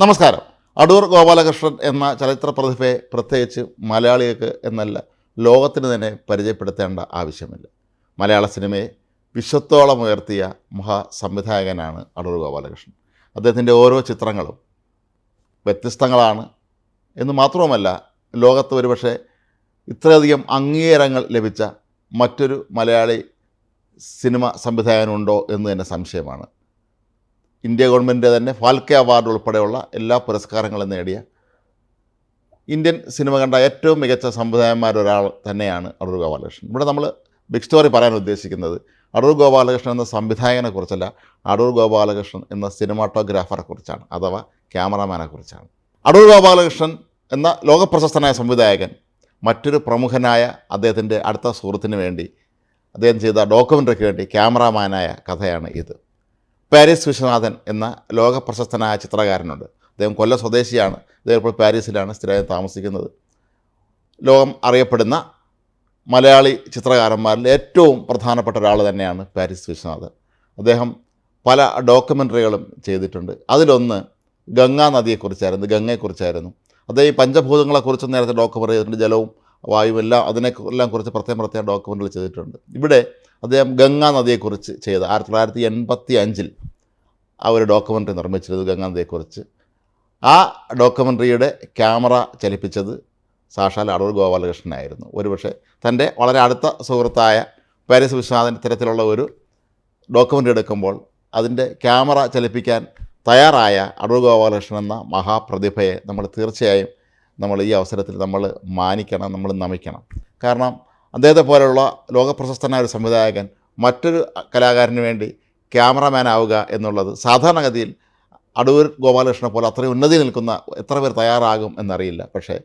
നമസ്കാരം. അടൂർ ഗോപാലകൃഷ്ണൻ എന്ന ചലച്ചിത്ര പ്രതിഭയെ പ്രത്യേകിച്ച് മലയാളികൾക്ക് എന്നല്ല ലോകത്തിന് തന്നെ പരിചയപ്പെടുത്തേണ്ട ആവശ്യമില്ല. മലയാള സിനിമയെ വിശ്വത്തോളം ഉയർത്തിയ മഹാസംവിധായകനാണ് അടൂർ ഗോപാലകൃഷ്ണൻ. അദ്ദേഹത്തിന്റെ ഓരോ ചിത്രങ്ങളും വ്യത്യസ്തങ്ങളാണ് എന്ന് മാത്രവുമല്ല ലോകത്ത് ഒരുപക്ഷെ ഇത്രയധികം അംഗീകാരങ്ങൾ ലഭിച്ച മറ്റൊരു മലയാളി സിനിമ സംവിധായകനുണ്ടോ എന്ന് തന്നെ സംശയമാണ്. ഇന്ത്യ ഗവൺമെന്റിന്റെ തന്നെ ഫാൽക്കെ അവാർഡ് ഉൾപ്പെടെയുള്ള എല്ലാ പുരസ്കാരങ്ങളും നേടിയ ഇന്ത്യൻ സിനിമ കണ്ട ഏറ്റവും മികച്ച സംവിധായകന്മാരൊരാൾ തന്നെയാണ് അടൂർ ഗോപാലകൃഷ്ണൻ. ഇവിടെ നമ്മൾ ബിഗ് സ്റ്റോറി പറയാൻ ഉദ്ദേശിക്കുന്നത് അടൂർ ഗോപാലകൃഷ്ണൻ എന്ന സംവിധായകനെ കുറിച്ചല്ല അടൂർ ഗോപാലകൃഷ്ണൻ എന്ന സിനിമാറ്റോഗ്രാഫറെ കുറിച്ചാണ് അഥവാ ക്യാമറമാനെ കുറിച്ചാണ്. അടൂർ ഗോപാലകൃഷ്ണൻ എന്ന ലോകപ്രശസ്തനായ സംവിധായകൻ മറ്റൊരു പ്രമുഖനായ അദ്ദേഹത്തിന്റെ അടുത്ത സുഹൃത്തിന് വേണ്ടി അദ്ദേഹം ചെയ്ത ഡോക്യുമെന്ററിക്ക് വേണ്ടി ക്യാമറാമാനായ കഥയാണ് ഇത്. പാരീസ് വിശ്വനാഥൻ എന്ന ലോക പ്രശസ്തനായ ചിത്രകാരനുണ്ട്. അദ്ദേഹം കൊല്ല സ്വദേശിയാണ്. അദ്ദേഹം ഇപ്പോൾ പാരീസിലാണ് സ്ഥിരമായി താമസിക്കുന്നത്. ലോകം അറിയപ്പെടുന്ന മലയാളി ചിത്രകാരന്മാരിൽ ഏറ്റവും പ്രധാനപ്പെട്ട ഒരാൾ തന്നെയാണ് പാരീസ് വിശ്വനാഥൻ. അദ്ദേഹം പല ഡോക്യുമെന്ററികളും ചെയ്തിട്ടുണ്ട്. അതിലൊന്ന് ഗംഗാ നദിയെക്കുറിച്ചായിരുന്നു ഗംഗയെക്കുറിച്ചായിരുന്നു. അദ്ദേഹം ഈ പഞ്ചഭൂതങ്ങളെക്കുറിച്ച് നേരത്തെ ഡോക്യുമെന്ററി ചെയ്തിട്ടുണ്ട്. ജലവും വായുവും എല്ലാം അതിനെല്ലാം കുറിച്ച് പ്രത്യേകം പ്രത്യേകം ഡോക്യുമെന്ററി ചെയ്തിട്ടുണ്ട്. ഇവിടെ അദ്ദേഹം ഗംഗാ നദിയെക്കുറിച്ച് ചെയ്ത ആയിരത്തി തൊള്ളായിരത്തി എൺപത്തി അഞ്ചിൽ ആ ഒരു ഡോക്യുമെന്ററി നിർമ്മിച്ചിരുന്നത് ഗംഗാ നദിയെക്കുറിച്ച്. ആ ഡോക്യുമെന്ററിയുടെ ക്യാമറ ചലിപ്പിച്ചത് സാക്ഷാൽ അടൂർ ഗോപാലകൃഷ്ണനായിരുന്നു ഒരുപക്ഷെ തന്റെ വളരെ അടുത്ത സുഹൃത്തായ പാരീസ് വിശ്വനാഥൻ ഇത്തരത്തിലുള്ള ഒരു ഡോക്യുമെന്ററി എടുക്കുമ്പോൾ അതിന്റെ ക്യാമറ ചലിപ്പിക്കാൻ തയ്യാറായ അടൂർ ഗോപാലകൃഷ്ണൻ എന്ന മഹാപ്രതിഭയെ നമ്മൾ തീർച്ചയായും നമ്മൾ ഈ അവസരത്തിൽ നമ്മൾ മാനിക്കണം നമ്മൾ നമിക്കണം. കാരണം അദ്ദേഹത്തെ പോലെയുള്ള ലോകപ്രശസ്തനായ ഒരു സംവിധായകൻ മറ്റൊരു കലാകാരന് വേണ്ടി ക്യാമറമാൻ ആവുക എന്നുള്ളത് സാധാരണഗതിയിൽ അടൂർ ഗോപാലകൃഷ്ണനെ പോലെ അത്രയും ഉന്നതി നിൽക്കുന്ന എത്ര പേർ തയ്യാറാകും എന്നറിയില്ല. പക്ഷേ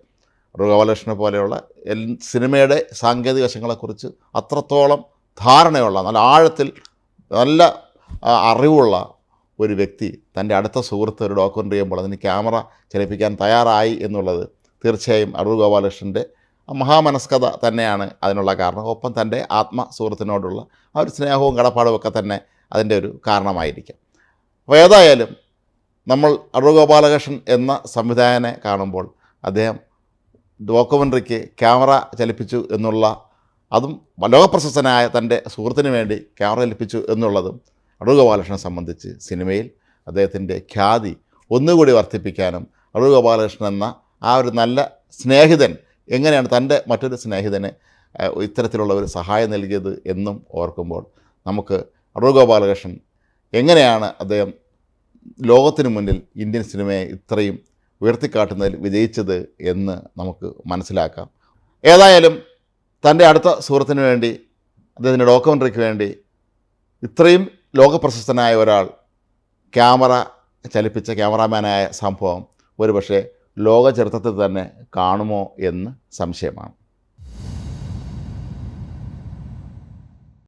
അടൂർ ഗോപാലകൃഷ്ണനെ പോലെയുള്ള എൽ സിനിമയുടെ സാങ്കേതിക വശങ്ങളെക്കുറിച്ച് അത്രത്തോളം ധാരണയുള്ള നല്ല ആഴത്തിൽ നല്ല അറിവുള്ള ഒരു വ്യക്തി തന്റെ അടുത്ത സുഹൃത്ത് ഒരു ഡോക്യുമെന്ററി ചെയ്യുമ്പോൾ അതിന് ക്യാമറ ചലിപ്പിക്കാൻ തയ്യാറായി എന്നുള്ളത് തീർച്ചയായും അടൂർ ഗോപാലകൃഷ്ണന്റെ മഹാമനസ്കത തന്നെയാണ് അതിനുള്ള കാരണം. ഒപ്പം തന്റെ ആത്മസുഹൃത്തിനോടുള്ള ആ ഒരു സ്നേഹവും കടപ്പാടും ഒക്കെ തന്നെ അതിന്റെ ഒരു കാരണമായിരിക്കാം. അപ്പോൾ ഏതായാലും നമ്മൾ അടൂർ ഗോപാലകൃഷ്ണൻ എന്ന സംവിധായകനെ കാണുമ്പോൾ അദ്ദേഹം ഡോക്യുമെന്ററിക്ക് ക്യാമറ ചലിപ്പിച്ചു എന്നുള്ള അതും ലോകപ്രശസ്തനായ തന്റെ സുഹൃത്തിന് വേണ്ടി ക്യാമറ ചലിപ്പിച്ചു എന്നുള്ളതും അടൂർ ഗോപാലകൃഷ്ണനെ സംബന്ധിച്ച് സിനിമയിൽ അദ്ദേഹത്തിന്റെ ഖ്യാതി ഒന്നുകൂടി വർദ്ധിപ്പിക്കാനും അടൂർ ഗോപാലകൃഷ്ണൻ എന്ന ആ ഒരു നല്ല സ്നേഹിതൻ എങ്ങനെയാണ് തന്റെ മറ്റൊരു സ്നേഹിതന് ഇത്തരത്തിലുള്ള ഒരു സഹായം നൽകിയത് എന്നും ഓർക്കുമ്പോൾ നമുക്ക് അടൂർ ഗോപാലകൃഷ്ണൻ എങ്ങനെയാണ് അദ്ദേഹം ലോകത്തിന് മുന്നിൽ ഇന്ത്യൻ സിനിമയെ ഇത്രയും ഉയർത്തിക്കാട്ടുന്നതിൽ വിജയിച്ചത് എന്ന് നമുക്ക് മനസ്സിലാക്കാം. ഏതായാലും തന്റെ അടുത്ത സുഹൃത്തിന് വേണ്ടി അദ്ദേഹത്തിന്റെ ഡോക്യുമെന്ററിക്ക് വേണ്ടി ഇത്രയും ലോകപ്രശസ്തനായ ഒരാൾ ക്യാമറ ചലിപ്പിച്ച ക്യാമറാമാനായ സംഭവം ഒരുപക്ഷെ ലോക ചരിത്രത്തിൽ തന്നെ കാണുമോ എന്ന് സംശയമാണ്.